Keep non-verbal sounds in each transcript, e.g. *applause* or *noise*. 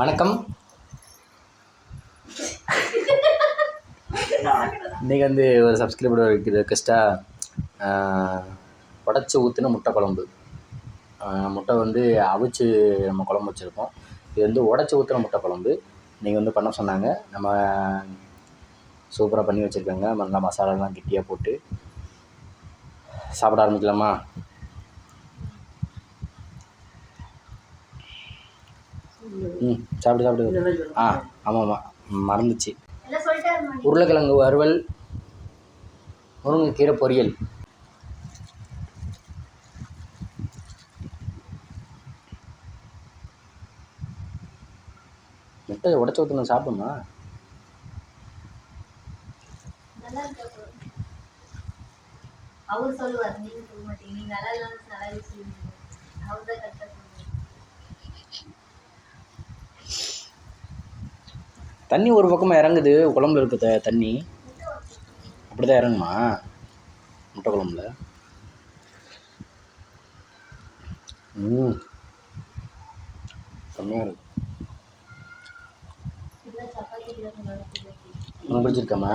வணக்கம். இன்றைக்கி வந்து ஒரு சப்ஸ்கிரைபர் ரெக்வெஸ்ட்டாக உடச்சி ஊற்றின முட்டை குழம்பு. முட்டை வந்து அவிச்சு நம்ம குழம்பு வச்சுருக்கோம். இது வந்து உடச்சி ஊற்றின முட்டை குழம்பு. நீங்கள் வந்து பண்ண சொன்னாங்க. நம்ம சூப்பராக பண்ணி வச்சுருக்கோங்க. நல்லா மசாலாலாம் கெட்டியாக போட்டு சாப்பிட ஆரம்பிக்கலாமா? ம் சாப்பிடு சாப்பிடு. ஆ ஆமாம் ஆமாம் மறந்துச்சு. உருளைக்கிழங்கு வறுவல் முருங்கைக்கீரை பொரியல். முட்டையை உடச்சி ஊற்றணும் சாப்பிடுமா? அவர் சொல்லுவார் நீங்க சொல்ல மாட்டீங்க நீங்க நல்லா இல்லாம நல்லா அவர் தான் கரெக்டாக தண்ணி ஒரு பக்கமாக இறங்குது. குழம்புல இருக்க த தண்ணி. அப்படி தான் இறங்குமா? முட்டை குழம்புல. ம். செம்மையாக இருக்கு. இல்லை சப்பாத்தி நல்லா இருக்கு உனக்கு பிடிச்சிருக்காம்மா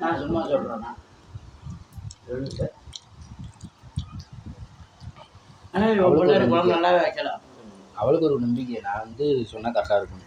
நான் சும்மா சொல்கிறேண்ணா ஆனால் குழம்பு நல்லா வைக்கலாம் அவளுக்கு ஒரு நம்பிக்கை நான் வந்து சொன்னால் கரெக்டாக இருக்கும்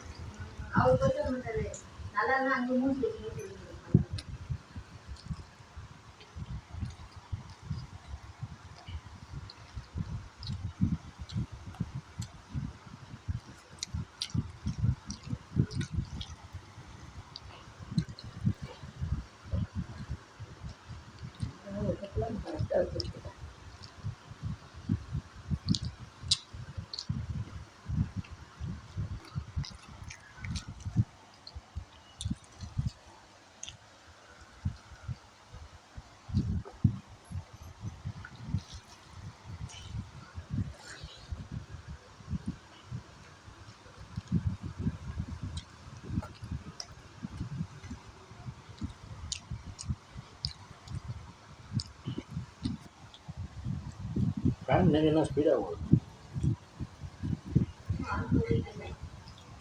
இன்னைக்கு என்ன ஸ்பீடாக ஓடும்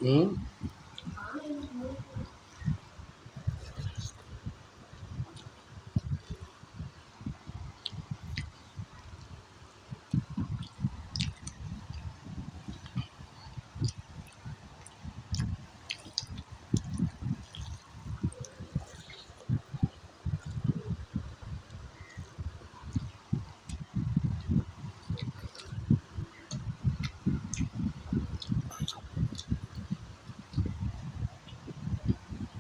ம் ம் ஓடி தான் இருக்கு சாப்பிடுங்க அது சும்மா அந்த வழிக்கு அந்த வீடியோ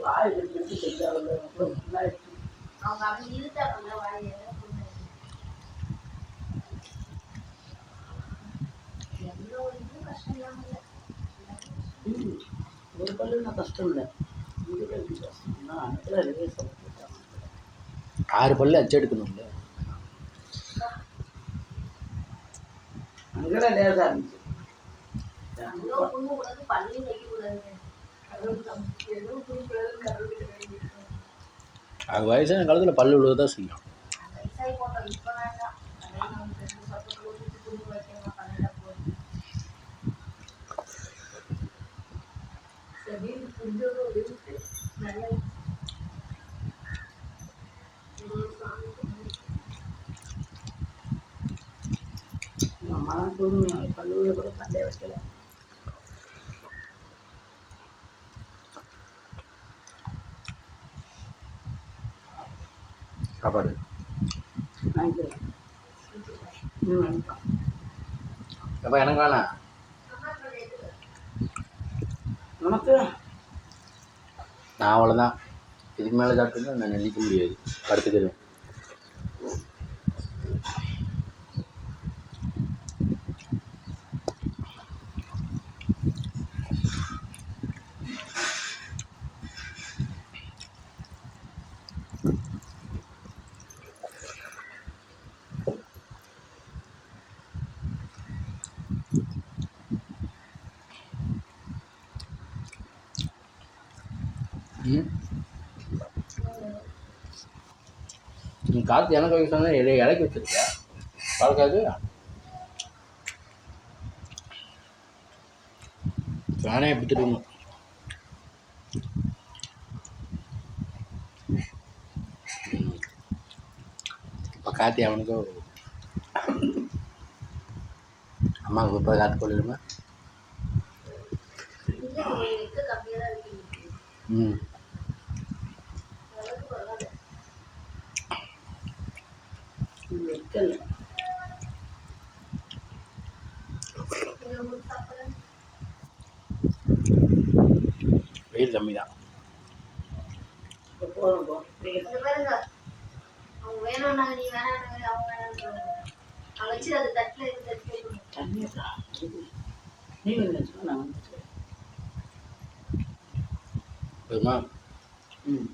வாழைய கஷ்டம் இல்லை ம். ஒரு பல்லுனா கஷ்டம் இல்லை ஆறு பல்லு அச்சு எடுக்கணும்ல. அங்கே லேசாக இருந்துச்சு. அது வயசான காலத்தில் பல்லு விழுவதான் செய்யும். வயசாகி போட்டோம் இப்போ கூட அதே நமக்கு ரெண்டு சொத்தை போட்டுட்டு புண்ணு வைக்கணும் பண்ணல போதும் சரி கொஞ்சம் இருக்கு நல்ல மனம் தூய்மை பல்லுவில் கூட பல்லே வைக்கல சாப்பாடு அப்போ எனக்கு வேணாம். உனக்கு நான் அவ்வளோதான் இதுக்கு மேலே சாப்பிட்டுன்னா நான் நெல்லிக்க முடியாது படுத்துக்கிறேன் நீ காற்று எனக்கு வைக்க சொன்னா இலை இலைக்கு வச்சிருக்கியா? பாலக்காது நானே எப்படி திரும்பணும் இப்போ காத்தி அவனுக்கு அம்மாவுக்கு இப்போ காத்து கொள்ளிடுமா ம் அளவுக்கு பரவாயில்ல இது வைக்கல நீங்க ஒரு சாப்பிடுங்க வெயில் கம்மி தான் போதும் போ நீங்க இந்த பாருங்க. அவங்க வேணும்னாங்க நீ வேணாங்க அவங்க வேணாங்க அவங்க வச்சு அது தட்டுல இருந்து தட்டு வைக்கணும். தண்ணி தான் நீ நான் வந்துட்டு போதுமா ம்.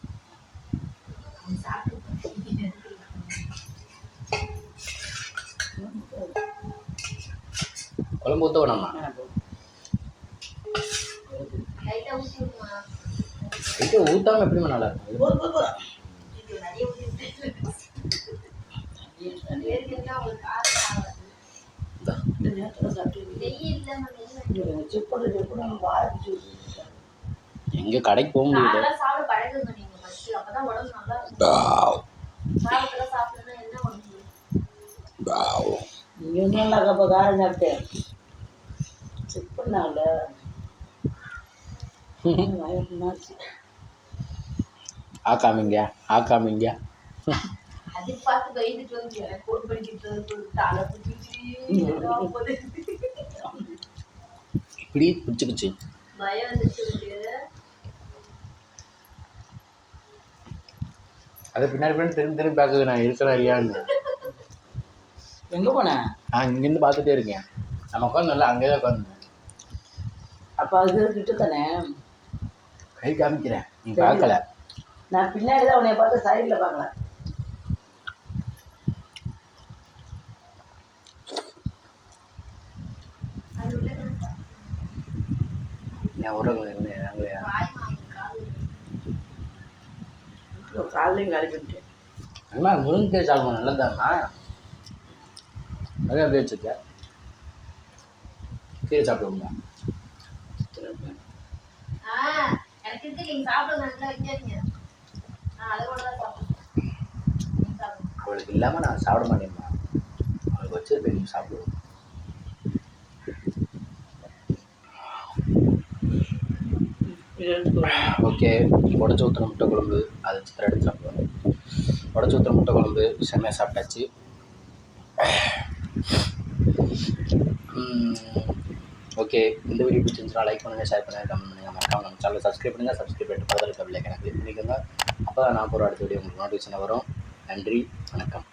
அவங்க சாப்பிட்டு குழம்பு ஊற்ற வேணாமா லைட்டா ஊற்றி விடுமா இது ஊற்றாமல் எப்படிமா நல்லா இருக்கும் போதும் போதும் போதும் இது நிறைய ஊற்றி விட்டு தண்ணி தண்ணி ஏற்கனவே அவங்களுக்கு காரம் ஆகாது இந்தா. இந்த நேரத்தில் சாப்பிட்டு வெயில் இல்லாம வெயில் செக் பண்ணுறது கூட வாய்ப்பு சொல்லிட்டு எங்கே கடைக்கு போக முடியல. காலைல சாப்பிட பழகுங்க நீங்க ஃபர்ஸ்ட் அப்பதான் உடம்பு நல்லா *laughs* தலை பிடிச்சி இப்படி பிடிச்சிக்கிச்சு. அதை பின்னாடி பின்னாடி திரும்பி திரும்பி பார்க்குது நான் இருக்கிறேன் இல்லையான்னு எங்கே போனேன் நான் இங்கேருந்து பார்த்துட்டே இருக்கேன். நம்ம உட்காந்து நல்லா அங்கே தான் உட்காந்துருந்தேன் அப்போ அது கிட்ட தானே கை காமிக்கிறேன். நீ பார்க்கல. நான் பின்னாடி தான் உன்னை பார்த்து சைடில் பார்க்கல அது உள்ள கிடக்கு. என் உறவு என்ன அங்கே வாய் மாமி காது காலையும் காலி பண்ணிட்டேன். அம்மா முருங்கைக்காய் சாப்பிடணும் நல்லதாம்மா நிறையா அப்படியே வச்சுருக்கேன். கீரை எனக்கு இருக்கு நீங்க சாப்பிடுங்க நல்லா வைக்காதீங்க அவளுக்கு இல்லாமல் நான் சாப்பிட மாட்டேன்மா. அவளுக்கு வச்சிருப்பேன் நீ சாப்பிடுவோம் ஓகே உடச்சி ஊற்றுற முட்டை குழம்பு அதை சித்திரம் எடுத்து சாப்பிடுவோம் உடச்சி ஊற்றுற முட்டை குழம்பு செம்மையாக சாப்பிட்டாச்சு. ஓகே இந்த வீடியோ பிடிச்சிருந்துச்சுன்னா லைக் பண்ணுங்கள் ஷேர் பண்ணுங்கள் கமெண்ட் பண்ணுங்கள் மறக்காம நம்ம சேனலை சப்ஸ்கிரைப் பண்ணுங்கள் சப்ஸ்கிரைப் பண்ணிட்டு பதில் இருக்க பிள்ளைங்க கிளிக் பண்ணிக்கோங்க. அப்போ நான் போகிற அடுத்த வீடியோ உங்களுக்கு நோட்டிஃபிகேஷன் வரும். நன்றி வணக்கம்.